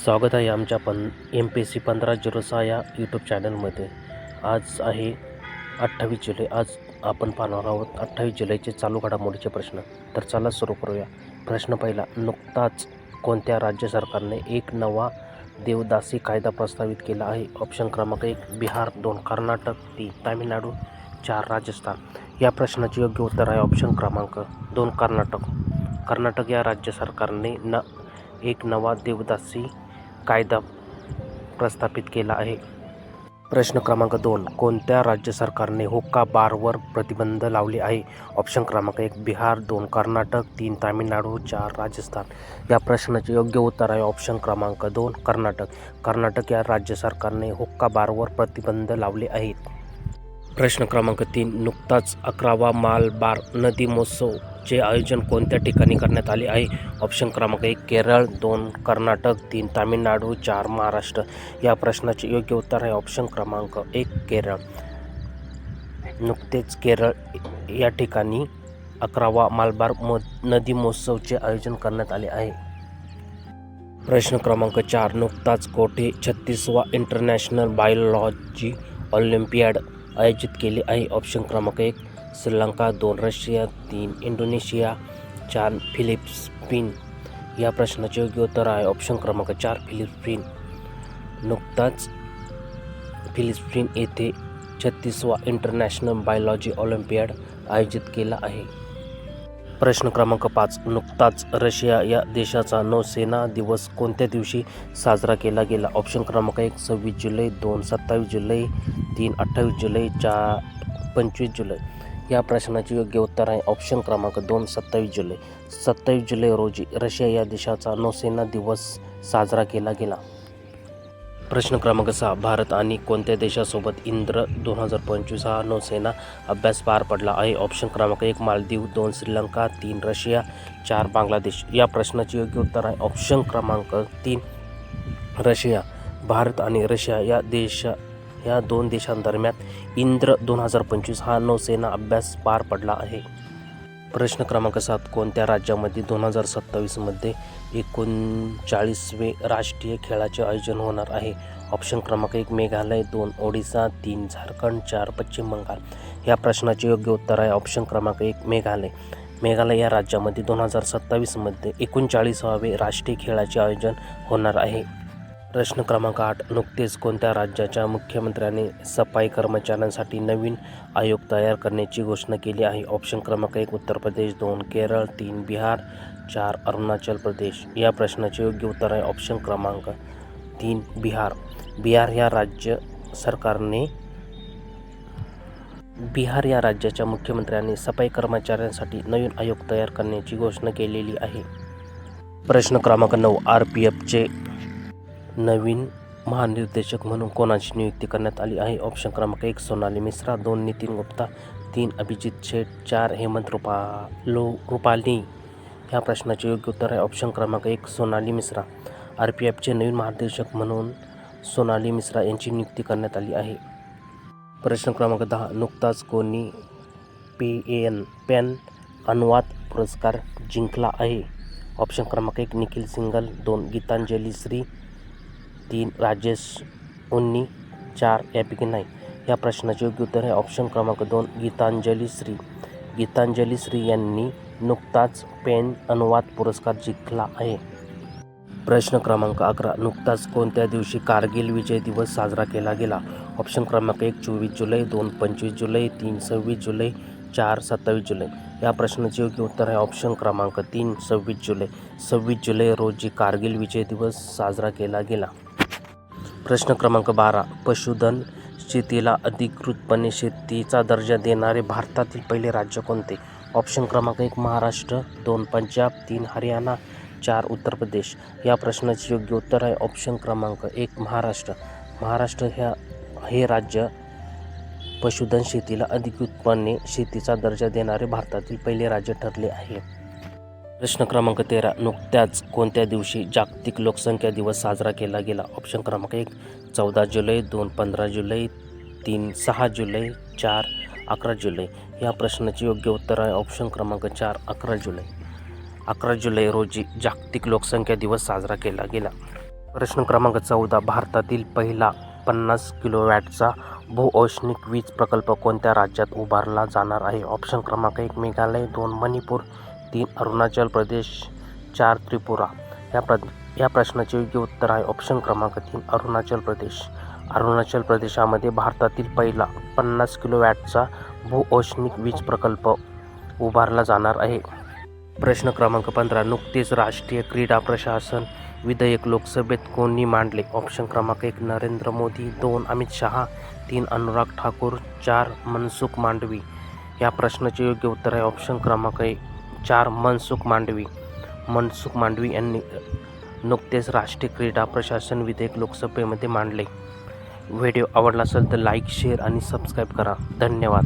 स्वागत आहे आमच्या पण एम पी सी पंधरा झिरो सहा या यूट्यूब चॅनलमध्ये आज आहे अठ्ठावीस जुलै. आज आपण पाहणार आहोत अठ्ठावीस जुलैचे चालू घडामोडीचे प्रश्न. तर चला सुरू करूया. प्रश्न पहिला नुकताच कोणत्या राज्य सरकारने एक नवा देवदासी कायदा प्रस्तावित केला आहे? ऑप्शन क्रमांक एक बिहार दोन कर्नाटक तीन तामिळनाडू चार राजस्थान. या प्रश्नाचे योग्य उत्तर आहे ऑप्शन क्रमांक दोन कर्नाटक. कर्नाटक या राज्य सरकारने न एक नवा देवदासी कायदा प्रस्थापित केला आहे. प्रश्न क्रमांक दोन. कोणत्या राज्य सरकारने हुक्का बारवर प्रतिबंध लावले आहे? ऑप्शन क्रमांक एक बिहार दोन कर्नाटक तीन तामिळनाडू चार राजस्थान. या प्रश्नाचे योग्य उत्तर आहे ऑप्शन क्रमांक दोन कर्नाटक. कर्नाटक या राज्य सरकारने हुक्का बारवर प्रतिबंध लावले आहेत. प्रश्न क्रमांक तीन नुकताच अकरावा मालबार नदी महोत्सवचे आयोजन कोणत्या ठिकाणी करण्यात आले आहे? ऑप्शन क्रमांक एक केरळ दोन कर्नाटक तीन तामिळनाडू चार महाराष्ट्र. या प्रश्नाचे योग्य उत्तर आहे ऑप्शन क्रमांक एक केरळ. नुकतेच केरळ या ठिकाणी अकरावा मालबार मो नदी महोत्सवचे आयोजन करण्यात आले आहे. प्रश्न क्रमांक चार नुकताच कोठे छत्तीसवा इंटरनॅशनल बायोलॉजी ऑलिम्पियाड आयोजित केले आहे. ऑप्शन क्रमांक एक श्रीलंका दोन रशिया तीन इंडोनेशिया चार फिलिप्पिन या प्रश्नाचे योग्य उत्तर आहे. ऑप्शन क्रमांक चार फिलिप्पिन. नुकताच फिलिपिन येथे छत्तीसवा इंटरनॅशनल बायोलॉजी ऑलिम्पियाड आयोजित केला आहे. प्रश्न क्रमांक पाच नुकताच रशिया या देशाचा नौसेना दिवस कोणत्या दिवशी साजरा केला गेला? ऑप्शन क्रमांक एक सव्वीस जुलै दोन सत्तावीस जुलै तीन अठ्ठावीस जुलै चार पंचवीस जुलै. या प्रश्नाचे योग्य उत्तर आहे ऑप्शन क्रमांक दोन सत्तावीस जुलै. सत्तावीस जुलै रोजी रशिया या देशाचा नौसेना दिवस साजरा केला गेला. प्रश्न क्रमांक सहा भारत आणि कोणत्या देशासोबत इंद्र दोन हजार पंचवीस हा नौसेना अभ्यास पार पडला आहे? ऑप्शन क्रमांक एक मालदीव दोन श्रीलंका तीन रशिया चार बांगलादेश. या प्रश्नाचे योग्य उत्तर आहे ऑप्शन क्रमांक तीन रशिया. भारत आणि रशिया या देश या दोन देशांदरम्यान इंद्र दोन हजार पंचवीस हा नौसेना अभ्यास पार पडला आहे. प्रश्न क्रमांक सात कोणत्या राज्यामध्ये दोन हजार सत्तावीसमध्ये एकोणचाळीसवे राष्ट्रीय खेळाचे आयोजन होणार आहे? ऑप्शन क्रमांक एक मेघालय दोन ओडिसा तीन झारखंड चार पश्चिम बंगाल. या प्रश्नाचे योग्य उत्तर आहे ऑप्शन क्रमांक एक मेघालय. मेघालय या राज्यामध्ये दोन हजार सत्तावीसमध्ये एकोणचाळीसावे राष्ट्रीय खेळाचे आयोजन होणार आहे. प्रश्न क्रमांक आठ नुकतेच कोणत्या राज्याच्या मुख्यमंत्र्याने सफाई कर्मचाऱ्यांसाठी नवीन आयोग तयार करण्याची घोषणा केली आहे? ऑप्शन क्रमांक एक उत्तर प्रदेश दोन केरळ तीन बिहार चार अरुणाचल प्रदेश. या प्रश्नाचे योग्य उत्तर आहे ऑप्शन क्रमांक तीन बिहार. बिहार या राज्य सरकारने बिहार या राज्याच्या मुख्यमंत्र्यांनी सफाई कर्मचाऱ्यांसाठी नवीन आयोग तयार करण्याची घोषणा केलेली आहे. प्रश्न क्रमांक नऊ आर पी एफचे नवीन महानिर्देशक म्हणून कोणाची नियुक्ती करण्यात आली आहे? ऑप्शन क्रमांक एक सोनाली मिश्रा. दोन नितीन गुप्ता. तीन अभिजित शेठ. चार हेमंत रुपा लो रुपाली. ह्या प्रश्नाचे योग्य उत्तर आहे. ऑप्शन क्रमांक एक सोनाली मिश्रा. आर पी एफचे नवीन महानिर्देशक म्हणून सोनाली मिश्रा यांची नियुक्ती करण्यात आली आहे. प्रश्न क्रमांक दहा नुकताच कोणी पी एन पॅन अनुवाद पुरस्कार जिंकला आहे? ऑप्शन क्रमांक एक निखिल सिंगल. दोन गीतांजली श्री. तीन राजेश उन्नी चार यापैकी नाही. या प्रश्नाचे योग्य उत्तर आहे ऑप्शन क्रमांक दोन गीतांजली श्री. गीतांजली श्री यांनी नुकताच पेन अनुवाद पुरस्कार जिंकला आहे. प्रश्न क्रमांक अकरा नुकताच कोणत्या दिवशी कारगिल विजय दिवस साजरा केला गेला? ऑप्शन क्रमांक एक चोवीस जुलै दोन पंचवीस जुलै तीन सव्वीस जुलै चार सत्तावीस जुलै. या प्रश्नाचे योग्य उत्तर आहे ऑप्शन क्रमांक तीन सव्वीस जुलै. सव्वीस जुलै रोजी कारगिल विजय दिवस साजरा केला गेला. प्रश्न क्रमांक बारा. पशुधन शेतीला अधिकृतपणे शेतीचा दर्जा देणारे भारतातील पहिले राज्य कोणते? ऑप्शन क्रमांक एक महाराष्ट्र. दोन पंजाब. तीन हरियाणा. चार उत्तर प्रदेश. या प्रश्नाचे योग्य उत्तर आहे ऑप्शन क्रमांक एक महाराष्ट्र. महाराष्ट्र ह्या हे राज्य पशुधन शेतीला अधिकृतपणे शेतीचा दर्जा देणारे भारतातील पहिले राज्य ठरले आहे. प्रश्न क्रमांक तेरा. नुकत्याच कोणत्या दिवशी जागतिक लोकसंख्या दिवस साजरा केला गेला? ऑप्शन क्रमांक एक चौदा जुलै दोन पंधरा जुलै तीन सहा जुलै चार अकरा जुलै. या प्रश्नाचे योग्य उत्तर आहे ऑप्शन क्रमांक चार अकरा जुलै. अकरा जुलै रोजी जागतिक लोकसंख्या दिवस साजरा केला गेला. प्रश्न क्रमांक चौदा भारतातील पहिला पन्नास किलोवॅटचा भूऔष्णिक वीज प्रकल्प कोणत्या राज्यात उभारला जाणार आहे? ऑप्शन क्रमांक एक मेघालय दोन मणिपूर तीन अरुणाचल प्रदेश चार त्रिपुरा. या प्र या प्रश्नाचे योग्य उत्तर आहे ऑप्शन क्रमांक तीन अरुणाचल प्रदेश. अरुणाचल प्रदेशामध्ये भारतातील पहिला पन्नास किलोवॅटचा भूऔष्णिक वीज प्रकल्प उभारला जाणार आहे. प्रश्न क्रमांक पंधरा नुकतेच राष्ट्रीय क्रीडा प्रशासन विधेयक लोकसभेत कोणी मांडले? ऑप्शन क्रमांक एक नरेंद्र मोदी दोन अमित शहा तीन अनुराग ठाकूर चार मनसुख मांडवी. या प्रश्नाचे योग्य उत्तर आहे ऑप्शन क्रमांक एक. चार मनसुख मांडवी. मनसुख मांडवी यांनी नुकतेच राष्ट्रीय क्रीडा प्रशासन विधेयक लोकसभेमध्ये मांडले. व्हिडिओ आवडला असेल तर लाईक शेअर आणि सबस्क्राईब करा. धन्यवाद.